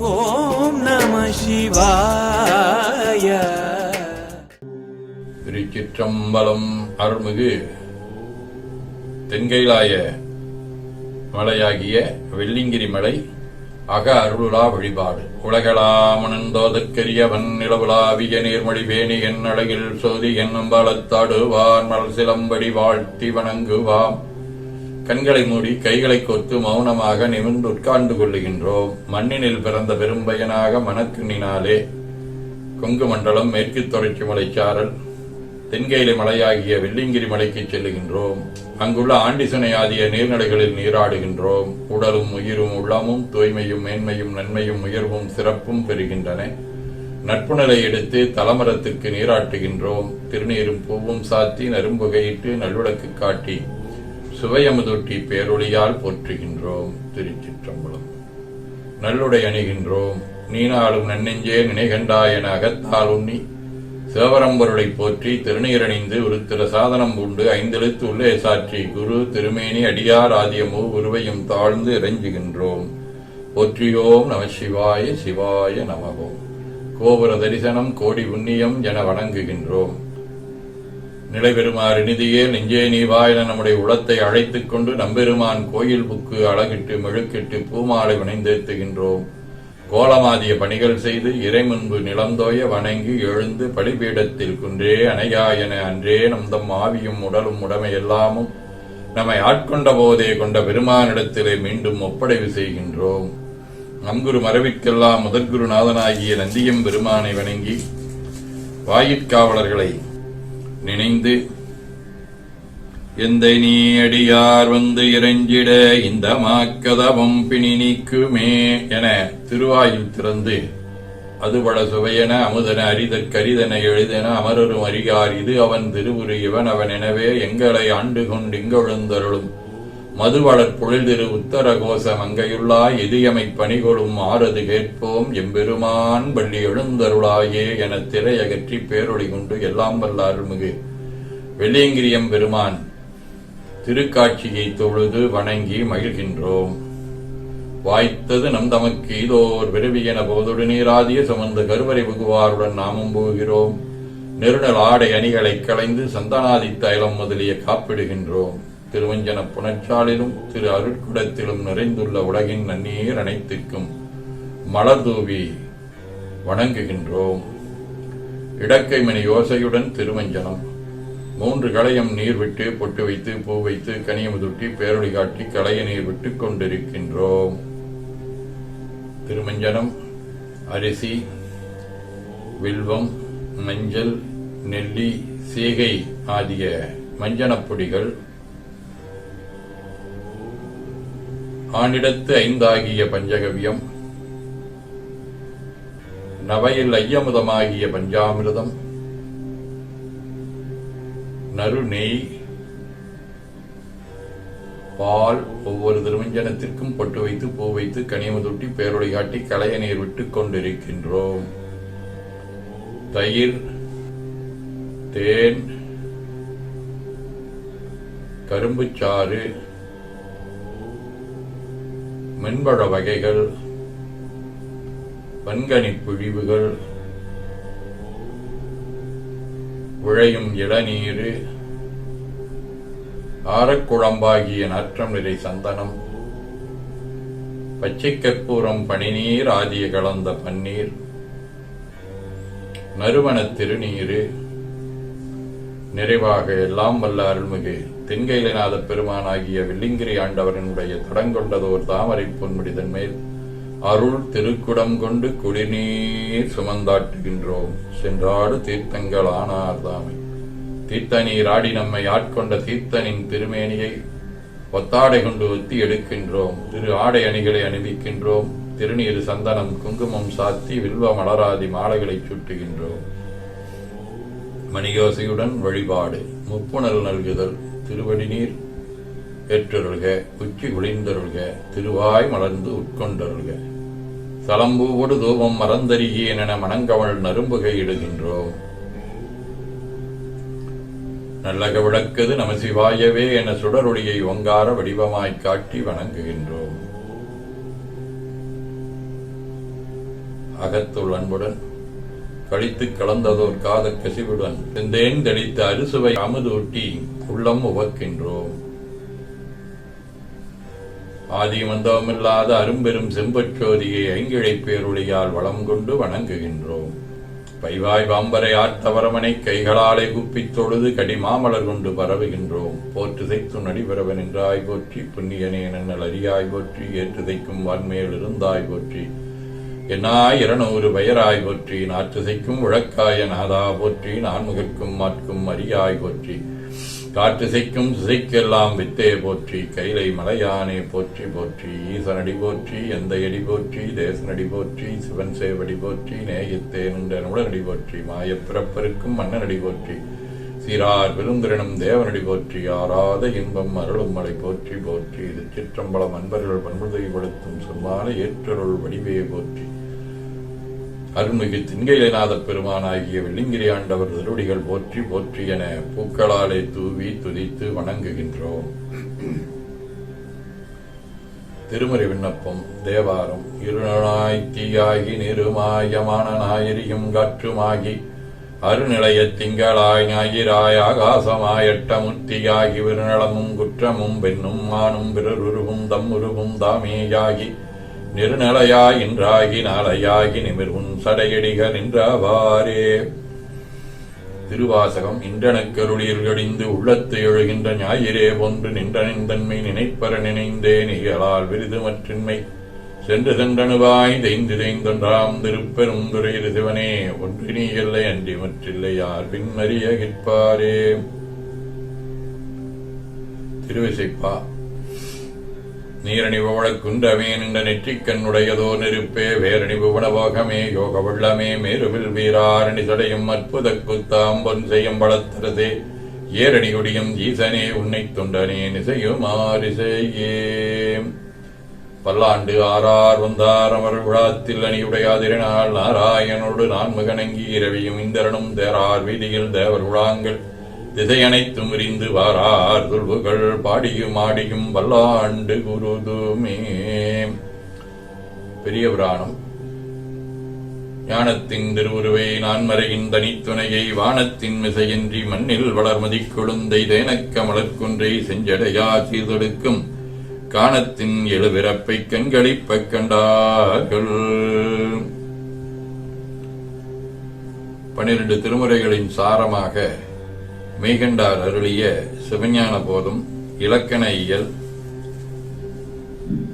ஓம் நம சிவாய. திருச்சிற்றம்பலம் அருள்மிகு தென்கைலாய மலையாகிய வெள்ளிங்கிரி மலை அக அருளுலா வழிபாடு. உலகளாமணந்தோதற்கரியவன் நிலவுலாவிய நீர்மொழி வேணி என் அழகில் சோதி என்னும் பலத்தாடுவான் மலர் சிலம்படி வாழ்த்தி வணங்குவாம். கண்களை மூடி கைகளை கொத்து மௌனமாக நிமிர்ந்து உட்கார்ந்து கொள்ளுகின்றோம். மண்ணினில் பிறந்த பெரும்பயனாக மணக்கிண்ணினாலே கொங்கு மண்டலம் மேற்கு தொடர்ச்சி மலைச்சாரல் தென்கையிலை மலையாகிய வெள்ளிங்கிரி மலைக்கு செல்லுகின்றோம். அங்குள்ள ஆண்டிசனை ஆகிய நீர்நிலைகளில் நீராடுகின்றோம். உடலும் உயிரும் உள்ளமும் தூய்மையும் மேன்மையும் நன்மையும் உயர்வும் சிறப்பும் பெறுகின்றன. நட்புணலை எடுத்து தலமரத்திற்கு நீராட்டுகின்றோம். திருநீரும் பூவும் சாத்தி நரும்புகையிட்டு நல்விளக்கு காட்டி சுவையமுதொட்டி பேரொழியால் போற்றுகின்றோம் திருச்சிற்றம்பலம். நல்லுடை அணிகின்றோம் நீனாலும் நன்னெஞ்சே நினைகண்டா என அகத்தால் உண்ணி சிவபரம்பொருளை போற்றி திருநீரணிந்து உருத்திர சாதனம் பூண்டு ஐந்தெழுத்து உள்ளே சாற்றி குரு திருமேனி அடியார் ஆதியமோ உருவையும் தாழ்ந்து இறைஞ்சுகின்றோம். போற்றியோம் நம சிவாய சிவாய நமகோம் கோபுர தரிசனம் கோடி புண்ணியம் என வணங்குகின்றோம். நிலைபெறுமாறு நிதியே நெஞ்சே நீ வாயில நம்முடைய உளத்தை அழைத்துக் கொண்டு நம்பெருமான் கோயில் புக்கு அழகிட்டு மெழுக்கிட்டு பூமாலை வினைந்தேத்துகின்றோம். கோலமாதிய பணிகள் செய்து இறை முன்பு நிலந்தோய வணங்கி எழுந்து பலிபீடத்தில் குன்றே அணையா என அன்றே நம்தம் ஆவியும் உடலும் உடமை எல்லாமும் நம்மை ஆட்கொண்ட போதே கொண்ட பெருமானிடத்திலே மீண்டும் ஒப்படைவு செய்கின்றோம். நம்குரு மரபிற்கெல்லாம் முதற்குருநாதனாகிய நந்தியம் பெருமானை வணங்கி வாயிற்காவலர்களை நினைந்து எந்த நீ அடியார் வந்து இறைஞ்சிட இந்த மாக்கதவம் பிணி நீக்குமே என திருவாயில் திறந்து அதுபட சுவையென அமுதன அரிதற்கரிதன எழுதென அமரரும் அறியார் இது அவன் திருவுரு இவன் அவன் எனவே எங்களை ஆண்டு கொண்டு இங்கொழுந்தருளும். மதுவளர் பொழில்திரு உத்தர கோச மங்கையுள்ளா எதியமை பணிகொளும் ஆறது கேட்போம். எம்பெருமான் பள்ளி எழுந்தருளாயே என திரையகற்றி பேரொழி கொண்டு எல்லாம் வல்ல அருள்மிகு வெள்ளியங்கிரியம் பெருமான் திருக்காட்சியை தொழுது வணங்கி மகிழ்கின்றோம். வாய்த்தது நம் தமக்கு இதோர் விரும்பியன போதொடு நீராதிய சுமந்து கருவறை புகுவாருடன் நாமும் போகிறோம். நெருநல் ஆடை அணிகளை களைந்து சந்தனாதி தைலம் முதலிய காப்பிடுகின்றோம். திருவஞ்சன புனச்சாலிலும் திரு அருட்குடத்திலும் நிறைந்துள்ள உலகின் நன்னீர் அனைத்திற்கும் மலர் தூவி வணங்குகின்றோம். இடக்கை மணி யோசையுடன் திருவஞ்சனம். மூன்று களையம் நீர் விட்டு பொட்டு வைத்து பூ வைத்து கனியமுதுட்டி பேரொழி காட்டி களைய நீர் விட்டு கொண்டிருக்கின்றோம். திருமஞ்சனம் அரிசி வில்வம் மஞ்சள் நெல்லி சீகை ஆகிய மஞ்சனப் பொடிகள் ஆண்டிடத்து ஐந்தாகிய பஞ்சகவியம். நவையில் ஐயமுதமாகிய பஞ்சாமிர்தம். நறுநெய் பால் ஒவ்வொரு திருமஞ்சனத்திற்கும் பொட்டு வைத்து பூ வைத்து கனிமதுட்டி பேரொழி காட்டி களைய நீர் விட்டுக் கொண்டிருக்கின்றோம். தயிர் தேன் கரும்புச்சாறு மென்பழ வகைகள் வன்கனி பிழிவுகள் உழையும் இளநீர் ஆரக்குழம்பாகிய நாற்றம் நிறை சந்தனம் பச்சை கற்பூரம் பனிநீர் ஆகிய கலந்த பன்னீர் நறுவனத் திருநீரு நிறைவாக எல்லாம் வல்ல அருள்மிகு. தென்கையிலநாத பெருமானாகிய வெள்ளிங்கிரி ஆண்டவரனுடைய தடங்கொண்டதோர் தாமரை பொன்முடிதன் மேல் அருள் திருக்குடம் கொண்டு குடிநீர் சுமந்தாட்டுகின்றோம். சென்றாடு தீர்த்தங்கள் ஆனார் தாமை. தீர்த்த நீர் ஆடி நம்மை ஆட்கொண்ட தீர்த்தனின் திருமேனியை ஒத்தாடை கொண்டு ஒத்தி எடுக்கின்றோம். திரு ஆடை அணிகளை அணிவிக்கின்றோம். திருநீர் சந்தனம் குங்குமம் சாத்தி வில்வ மலராதி மாலைகளை சுட்டுகின்றோம். மணியோசையுடன் வழிபாடு முப்புணல் நல்குதல் திருவடி நீர் ஏற்றருள்க உச்சி குளிர்ந்தருள்க திருவாய் மலர்ந்து உட்கொண்டருள்க. சலம்பூவோடு தூபம் மறந்தறியேன் என மணங்கவள் நரும்புகை இடுகின்றோம். நல்லக விளக்குது நமசிவாயவே என சுடரொளியை ஒங்கார வடிவமாய்க் காட்டி வணங்குகின்றோம். அகத்துள் அன்புடன் கழித்து கலந்ததோர் காத கசிவுடன் செந்தேன் தெளித்த அறுசுவை அமுதூட்டி உள்ளம் உவக்கின்றோம். ஆதிமந்தமில்லாத அரும்பெரும் செம்பச்சோதியை ஐங்கிழை பேருளியால் வளம் கொண்டு வணங்குகின்றோம். பைவாய் பாம்பரை ஆர்த்தவரமனை கைகளாலே குப்பித் தொழுது கடிமாமலர் கொண்டு பரவுகின்றோம். போற்றுதைத்து செய்த்து என்றாய் போற்றி புண்ணியனே நன்னல் அறியாய் போற்றி ஏற்றுதைக்கும் தைக்கும் இருந்தாய் போற்றி. என்னாய் இரநூறு பெயராய் போற்றி நாற்றுசைக்கும் உழக்காய நாதா போற்றி நான்முகற்கும் மாற்கும் அரியாய் போற்றி. காற்றுசைக்கும் சிசைக்கெல்லாம் திசைக்கெல்லாம் வித்தே போற்றி கைலை மலையானே போற்றி போற்றி ஈசனடி போற்றி எந்த எடி போற்றி தேசனடி போற்றி சிவன் சேவடி போற்றி நேயத்தே நின்ற நுடனடி போற்றி மாயப்பிறப்பருக்கும் மன்னனடி போற்றி. சீரார் பெருந்திரனும் தேவனடி போற்றி ஆராத இன்பம் அருளும் மலை போற்றி போற்றி. இது சிற்றம்பலம் அன்பர்கள் பண்புதைப்படுத்தும் சொல்லான ஏற்றருள் வடிவே போற்றி. அருள்மிகு திண்கையிலநாத பெருமானாகிய வெள்ளிங்கிரி ஆண்டவர் திருவடிகள் போற்றி போற்றி என பூக்களாலே தூவி துதித்து வணங்குகின்றோம். திருமறை விண்ணப்பம் தேவாரம். இருநாய் தீயாகி நிருமாயமான நாயரியும் காற்றுமாகி அருநிலைய திங்களாய் ஞாயிறாய் ஆகாசமாய் முத்தியாகி விருநலமும் குற்றமும் பெண்ணும் மானும் பிறருருவும் தம் உருவும் தாமேயாகி நிருநிலையாய் இன்றாகி நாளையாகி நிமிர்வும் சடையடிக நின்றவாரே திருவாசகம் இன்றனக்கருளில் கடிந்து உள்ளத்து எழுகின்ற ஞாயிறே ஒன்று நின்றனின் தன்மை நினைப்பற நினைந்தேன் நிகழால் விருது மற்றின்மை சென்று சென்றணுவாய் தெய்ந்து தெய்ந்தொன்றாம் திருப்பெரும் துறையிரு சிவனே ஒன்று நீ இல்லை அன்றி மற்றில்லை யார் பின்மறிய கிற்பாரே திருவிசைப்பா நீரணி பவளக் குன்றமே நின்ற நெற்றிக்கண்ணுடையதோ நெருப்பே வேரணி புவனபோகமே யோக வெள்ளமே மேருவில் வீராரணி சடையும் அற்புத குத்தாம் பொன் செய்யும் பலத்தரதே ஏரணி ஈசனே உன்னை தொண்டனே நிசையுமாரிசையே பல்லாண்டு ஆறார் வந்தார் அவர் விழாத்தில் அணியுடையாதிரனால் நாராயணோடு நான் மகனங்கி இரவியும் இந்திரனும் தேரார் வீதியில் தேவர் விழாங்கள் திசை அனைத்தும் விரிந்து வாரார் துல்வுகள் பாடியும் ஆடியும் பல்லாண்டு குருதுமே. பெரிய புராணம். ஞானத்தின் திருவுருவை நான்மறையின் தனித்துணையை வானத்தின் மிசையின்றி மண்ணில் வளர்மதி கொழுந்தை தேனக்க மலர்குன்றை செஞ்சடையா சீர்தொடுக்கும் காணத்தின் எழுபிறப்பை கண்களிப்ப கண்டார்கள். பனிரெண்டு திருமுறைகளின் சாரமாக மெய்கண்டார் அருளிய சிவஞான போதும் இலக்கண இயல்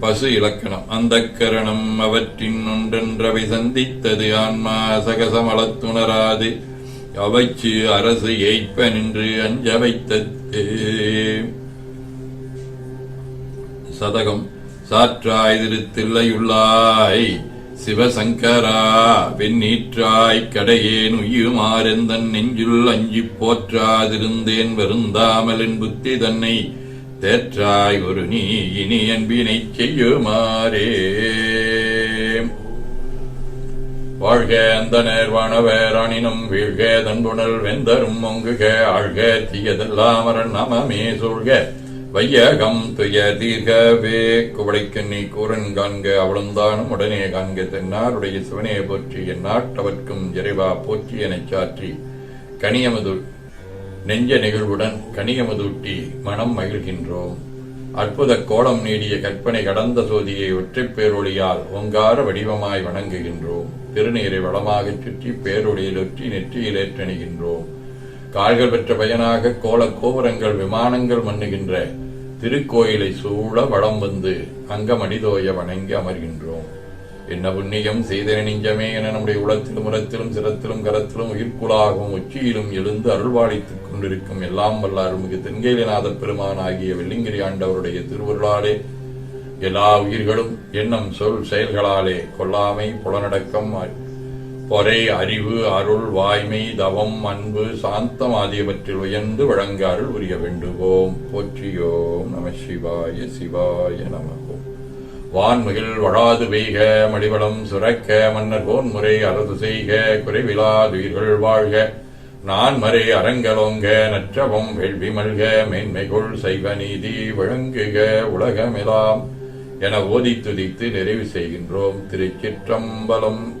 பசு இலக்கணம். அந்த கரணம் அவற்றின் ஒன்றென்றவை சந்தித்தது ஆன்மா சகசமளத்துணராது. அவைச்சு அரசு ஏய்ப்ப நின்று அஞ்ச வைத்தது சதகம். சாற்றாய் திருத்தில்லையுள்ளாய் சிவசங்கரா வெண்ணீற்றாய் கடையேன் உயுமாறெந்தன் நெஞ்சுள் அஞ்சிப் போற்றாதிருந்தேன் வருந்தாமலின் புத்தி தன்னை தேற்றாய் ஒரு நீ இனி அன்பினை செய்யுமாறே. வாழ்க அந்த நேர்வானவரானினும் வீழ்க தன்புணல் வெந்தரும் மொங்குக ஆழ்க தீயதெல்லாம் அரண் நமமே சொல்க வையகம் துய தீர்கவே குவளைக்கு நீ கூரன் காண்க அவளுந்தானும் உடனே காண்க தென்னாருடைய சிவனையை போற்றி என் நாட்டவர்க்கும் இறைவா போற்றி எனச் சாற்றி. கனியமது நெஞ்ச நிகழ்வுடன் கனியமதூட்டி மனம் மகிழ்கின்றோம். அற்புத கோலம் நீடிய கற்பனை கடந்த சோதியை ஒற்றைப் பேரொழியால் ஓங்கார வடிவமாய் வணங்குகின்றோம். திருநீரை வளமாகச் சுற்றி பேரொழியில் ஒற்றி நெற்றியில் ஏற்றணிகின்றோம். கால்கள் பெற்ற பயனாக கோல கோபுரங்கள் விமானங்கள் மண்ணுகின்ற திருக்கோயிலை சூழ வளம் வந்து அங்கமடிதோய வணங்கி அமர்கின்றோம். என்ன புண்ணியம் செய்தன நெஞ்சமே என நம்முடைய உளத்திலும் உரத்திலும் சிரத்திலும் கரத்திலும் உயிர்க்குலாகவும் உச்சியிலும் எழுந்து அருள்வாளித்துக் கொண்டிருக்கும் எல்லாம் வல்ல அருள்மிகு தென்கேலிநாத பெருமான் ஆகிய வெள்ளிங்கிரி ஆண்டவருடைய திருவருளாலே எல்லா உயிர்களும் எண்ணம் சொல் செயல்களாலே கொல்லாமை புலனடக்கம் பொறை அறிவு அருள் வாய்மை தவம் அன்பு சாந்தம் ஆகியவற்றில் உயர்ந்து வழங்க அருள் வேண்டுகோம் வேண்டுவோம். போற்றியோம் நம சிவாய சிவாய நமகோம் வான்மிகில் வழாது பெய்க மடிவளம் சுரக்க மன்னர் போன் முறை அரசு செய்க குறைவிலாதுயிர்கள் வாழ்க. நான் மறை அரங்கலோங்க நற்றவம் வேள்வி மல்க மேன்மைகுள் சைவ நீதி வழங்குக உலகமெலாம். என ஓதி துதித்து நிறைவு செய்கின்றோம். திருச்சிற்றம்பலம்